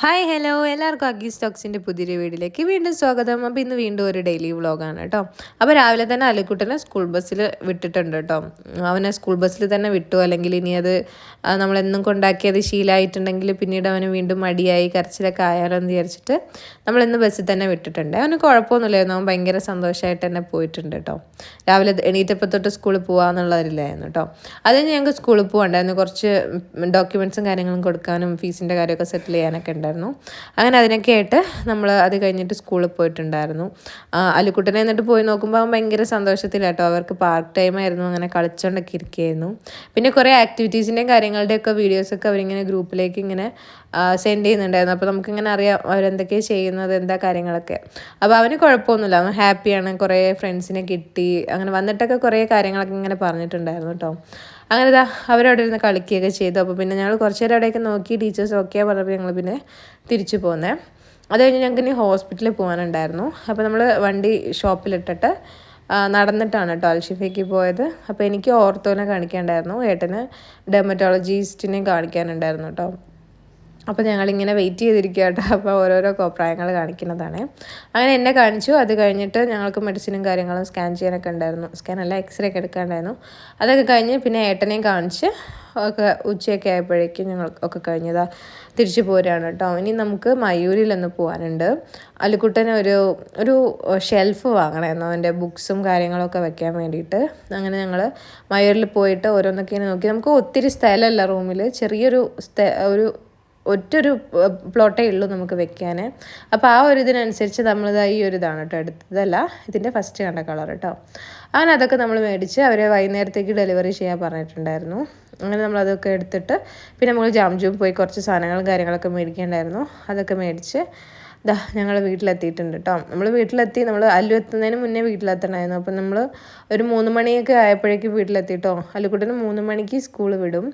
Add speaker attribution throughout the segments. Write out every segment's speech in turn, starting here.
Speaker 1: Hi hello എല്ലാവർക്കും അഗീസ് സ്റ്റോക്സിന്റെ പുതിയൊരു വീഡിയോയിലേക്ക് വീണ്ടും സ്വാഗതം. അപ്പോൾ ഇന്ന് വീണ്ടും ഒരു ഡെയിലി വ്ളോഗാണ് കേട്ടോ. അപ്പോൾ രാവിലെ തന്നെ അലിക്കുട്ടനെ സ്കൂൾ ബസ്സിൽ വിട്ടിട്ടുണ്ട് കേട്ടോ. അവനെ സ്കൂൾ ബസ്സിൽ തന്നെ വിട്ടു. അല്ലെങ്കിൽ ഇനി അത് നമ്മളെന്നും കൊണ്ടാക്കിയത് ശീലമായിട്ടുണ്ടെങ്കിൽ പിന്നീട് അവന് വീണ്ടും മടിയായി കരച്ചിലൊക്കെ ആയാലോ എന്ന് വിചാരിച്ചിട്ട് നമ്മളിന്ന് ബസ്സിൽ തന്നെ വിട്ടിട്ടുണ്ട്. അവന് കുഴപ്പമൊന്നുമില്ലായിരുന്നു. അവൻ ഭയങ്കര സന്തോഷമായിട്ട് തന്നെ പോയിട്ടുണ്ട് കേട്ടോ. രാവിലെ എണീറ്റപ്പോൾ തൊട്ട് സ്കൂളിൽ പോകാമെന്നുള്ളവരില്ലായിരുന്നു കേട്ടോ. അത് ഞങ്ങൾക്ക് സ്കൂളിൽ പോകണ്ടായിരുന്നു കുറച്ച് ഡോക്യുമെന്റ്സും കാര്യങ്ങളും കൊടുക്കാനും ഫീസിന്റെ കാര്യമൊക്കെ സെറ്റിൽ ചെയ്യാനൊക്കെ ഉണ്ട്. ഉണ്ടായിരുന്നു. അങ്ങനെ അതിനൊക്കെ ആയിട്ട് നമ്മൾ അത് കഴിഞ്ഞിട്ട് സ്കൂളിൽ പോയിട്ടുണ്ടായിരുന്നു. അലിക്കുട്ടനെ എന്നിട്ട് പോയി നോക്കുമ്പോൾ അവൻ ഭയങ്കര സന്തോഷത്തിലാട്ടോ അവർക്ക് പാർട്ട് ടൈം ആയിരുന്നു അങ്ങനെ കളിച്ചുകൊണ്ടൊക്കെ ഇരിക്കുകയായിരുന്നു പിന്നെ കുറേ ആക്ടിവിറ്റീസിന്റെയും കാര്യങ്ങളുടെയൊക്കെ വീഡിയോസൊക്കെ അവരിങ്ങനെ ഗ്രൂപ്പിലേക്ക് ഇങ്ങനെ സെൻഡ് ചെയ്യുന്നുണ്ടായിരുന്നു. അപ്പോൾ നമുക്കിങ്ങനെ അറിയാം അവരെന്തൊക്കെയാണ് ചെയ്യുന്നത് എന്താ കാര്യങ്ങളൊക്കെ. അപ്പോൾ അവന് കുഴപ്പമൊന്നുമില്ല. അവൻ ഹാപ്പിയാണ്. കുറേ ഫ്രണ്ട്സിനെ കിട്ടി. അങ്ങനെ വന്നിട്ടൊക്കെ കുറേ കാര്യങ്ങളൊക്കെ ഇങ്ങനെ പറഞ്ഞിട്ടുണ്ടായിരുന്നു കേട്ടോ. അങ്ങനെ ഇതാ അവരവിടെ ഇരുന്ന് കളിക്കുകയൊക്കെ ചെയ്തു. അപ്പോൾ പിന്നെ ഞങ്ങൾ കുറച്ച് നേരം അവിടെയൊക്കെ നോക്കി. ടീച്ചേഴ്സ് ഓക്കെ പറഞ്ഞപ്പോൾ ഞങ്ങൾ പിന്നെ തിരിച്ചു പോകുന്നത് അത് കഴിഞ്ഞ് ഞങ്ങൾക്ക് ഇനി ഹോസ്പിറ്റലിൽ പോകാനുണ്ടായിരുന്നു അപ്പോൾ നമ്മൾ വണ്ടി ഷോപ്പിലിട്ടിട്ട് നടന്നിട്ടാണ് കേട്ടോ അൽഷിഫയ്ക്ക് പോയത്. അപ്പോൾ എനിക്ക് ഓർത്തോനെ കാണിക്കാനുണ്ടായിരുന്നു. ഏട്ടന് ഡെർമറ്റോളജിസ്റ്റിനെ കാണിക്കാനുണ്ടായിരുന്നു കേട്ടോ. അപ്പോൾ ഞങ്ങളിങ്ങനെ വെയിറ്റ് ചെയ്തിരിക്കുക കേട്ടോ അപ്പോൾ ഓരോരോ കോപ്രായങ്ങൾ കാണിക്കുന്നതാണ്. അങ്ങനെ എന്നെ കാണിച്ചു. അത് കഴിഞ്ഞിട്ട് ഞങ്ങൾക്ക് മെഡിസിനും കാര്യങ്ങളും സ്കാൻ ചെയ്യാനൊക്കെ ഉണ്ടായിരുന്നു. സ്കാൻ അല്ല എക്സ്റേ ഒക്കെ എടുക്കാണ്ടായിരുന്നു അതൊക്കെ കഴിഞ്ഞ് പിന്നെ ഏട്ടനെയും കാണിച്ച് ഒക്കെ ഉച്ചയൊക്കെ ആയപ്പോഴേക്കും ഞങ്ങൾ ഒക്കെ കഴിഞ്ഞതാ. തിരിച്ചു പോരാണ് കേട്ടോ. ഇനി നമുക്ക് മയൂരിലൊന്ന് പോകാനുണ്ട് അലുക്കുട്ടന് ഒരു ഒരു ഷെൽഫ് വാങ്ങണമായിരുന്നു. അവന്റെ ബുക്സും കാര്യങ്ങളൊക്കെ വെക്കാൻ വേണ്ടിയിട്ട്. അങ്ങനെ ഞങ്ങൾ മയൂരിൽ പോയിട്ട് ഓരോന്നൊക്കെ നോക്കി. നമുക്ക് ഒത്തിരി സ്ഥലമല്ല റൂമിൽ ചെറിയൊരു ഒരു ഒറ്റൊരു പ്ലോട്ടേ ഉള്ളൂ നമുക്ക് വെക്കാൻ അപ്പോൾ ആ ഒരു ഇതിനനുസരിച്ച് നമ്മളിത് ഈ ഒരു ഇതാണ് കേട്ടോ എടുത്തതല്ല. ഇതിന്റെ ഫസ്റ്റ് കണ്ട കളർ കേട്ടോ അങ്ങനെ അതൊക്കെ നമ്മൾ മേടിച്ച് അവരെ വൈകുന്നേരത്തേക്ക് ഡെലിവറി ചെയ്യാൻ പറഞ്ഞിട്ടുണ്ടായിരുന്നു. അങ്ങനെ നമ്മളതൊക്കെ എടുത്തിട്ട് പിന്നെ നമ്മൾ ജാംജും പോയി കുറച്ച് സാധനങ്ങളും കാര്യങ്ങളൊക്കെ മേടിക്കേണ്ടായിരുന്നു. അതൊക്കെ മേടിച്ച് ദാ ഞങ്ങൾ വീട്ടിലെത്തിയിട്ടുണ്ട് കേട്ടോ നമ്മൾ വീട്ടിലെത്തി നമ്മൾ അല്ലു എത്തുന്നതിന് മുന്നേ വീട്ടിലെത്തണമായിരുന്നു. അപ്പം നമ്മൾ ഒരു മൂന്ന് മണിയൊക്കെ ആയപ്പോഴേക്കും വീട്ടിലെത്തിയിട്ടോ. അല്ലുക്കുട്ടിന് മൂന്ന് മണിക്ക് സ്കൂൾ വിടും.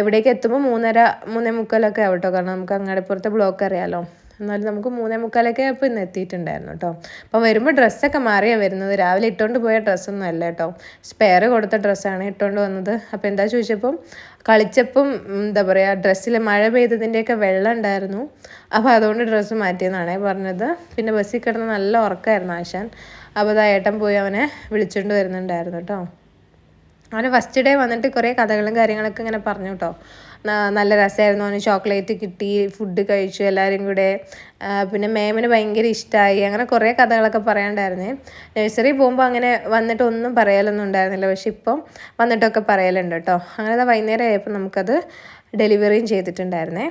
Speaker 1: ഇവിടേക്ക് എത്തുമ്പോൾ മൂന്നര മൂന്നേ മുക്കാലൊക്കെ ആവട്ടോ. കാരണം നമുക്ക് അങ്ങാടിപ്പുറത്തെ ബ്ലോക്ക് അറിയാമല്ലോ എന്നാലും നമുക്ക് മൂന്നേ മുക്കാലൊക്കെ ഇപ്പം ഇന്ന് എത്തിയിട്ടുണ്ടായിരുന്നു കേട്ടോ. അപ്പം വരുമ്പോൾ ഡ്രസ്സൊക്കെ മാറിയാണ് വരുന്നത്. രാവിലെ ഇട്ടുകൊണ്ട് പോയ ഡ്രസ്സൊന്നും അല്ല കേട്ടോ. സ്പെയർ കൊടുത്ത ഡ്രസ്സാണ് ഇട്ടുകൊണ്ട് വന്നത്. അപ്പോൾ എന്താ ചോദിച്ചപ്പം കളിച്ചപ്പം എന്താ പറയുക ഡ്രസ്സിൽ മഴ പെയ്തതിന്റെയൊക്കെ വെള്ളം ഉണ്ടായിരുന്നു. അപ്പോൾ അതുകൊണ്ട് ഡ്രസ്സ് മാറ്റിയെന്നാണ് പറഞ്ഞത്. പിന്നെ ബസ്സിൽ കിടന്ന് നല്ല ഉറക്കമായിരുന്നു ആശാൻ. അപ്പോൾ അതാ ഏട്ടൻ പോയി അവനെ വിളിച്ചുകൊണ്ട് വരുന്നുണ്ടായിരുന്നു കേട്ടോ. അവന് ഫസ്റ്റ് ഡേ വന്നിട്ട് കുറേ കഥകളും കാര്യങ്ങളൊക്കെ ഇങ്ങനെ പറഞ്ഞു കേട്ടോ. നല്ല രസമായിരുന്നു അവന് ചോക്ലേറ്റ് കിട്ടി ഫുഡ് കഴിച്ചു എല്ലാവരും കൂടെ. പിന്നെ മേമിന് ഭയങ്കര ഇഷ്ടമായി അങ്ങനെ കുറേ കഥകളൊക്കെ പറയാണ്ടായിരുന്നേ നഴ്സറി പോകുമ്പോൾ അങ്ങനെ വന്നിട്ട് ഒന്നും പറയലൊന്നും ഉണ്ടായിരുന്നില്ല. പക്ഷെ ഇപ്പം വന്നിട്ടൊക്കെ പറയലുണ്ട് കേട്ടോ. അങ്ങനെ വൈകുന്നേരം ആയപ്പോൾ നമുക്കത് ഡെലിവറിയും ചെയ്തിട്ടുണ്ടായിരുന്നേ.